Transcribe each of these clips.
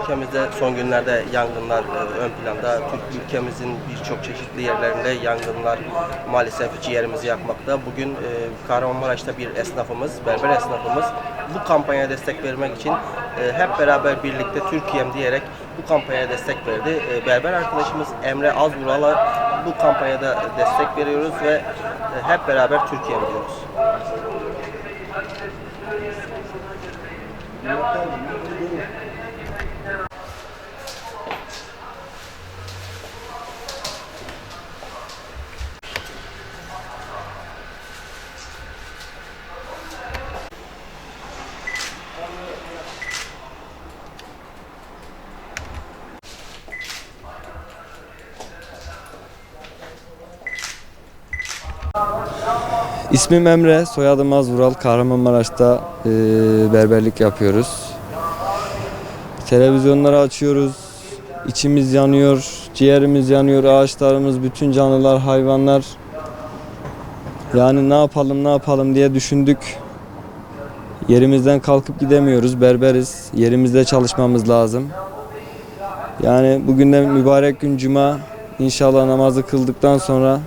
ülkemizde son günlerde yangınlar e, ön planda. Türk ülkemizin birçok çeşitli yerlerinde yangınlar maalesef ciğerimizi yakmakta. Bugün e, Kahramanmaraş'ta bir esnafımız, berber esnafımız bu kampanyaya destek vermek için e, hep beraber birlikte Türkiye'm diyerek bu kampanyaya destek verdi. Berber arkadaşımız Emre Azvural'a bu kampanyada destek veriyoruz ve hep beraber Türkiye'm diyoruz. İsmim Emre, soyadım Azvural. Kahramanmaraş'ta e, berberlik yapıyoruz. Televizyonları açıyoruz. İçimiz yanıyor, ciğerimiz yanıyor, ağaçlarımız, bütün canlılar, hayvanlar. Yani ne yapalım, ne yapalım diye düşündük. Yerimizden kalkıp gidemiyoruz, berberiz. Yerimizde çalışmamız lazım. Yani bugün de mübarek gün Cuma. İnşallah namazı kıldıktan sonra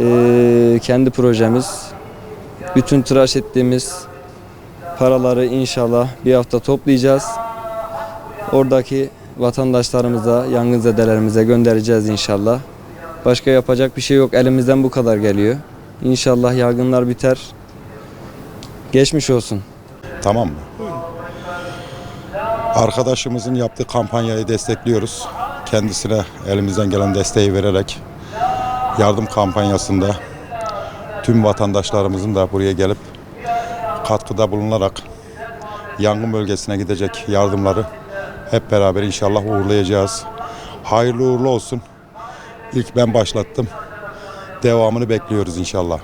e, kendi projemiz, bütün tıraş ettiğimiz paraları inşallah bir hafta toplayacağız. Oradaki vatandaşlarımıza, yangınzedelerimize göndereceğiz inşallah. Başka yapacak bir şey yok. Elimizden bu kadar geliyor. İnşallah yangınlar biter. Geçmiş olsun. Tamam mı? Arkadaşımızın yaptığı kampanyayı destekliyoruz. Kendisine elimizden gelen desteği vererek yardım kampanyasında tüm vatandaşlarımızın da buraya gelip katkıda bulunarak yangın bölgesine gidecek yardımları hep beraber inşallah uğurlayacağız. Hayırlı uğurlu olsun. İlk ben başlattım. Devamını bekliyoruz inşallah.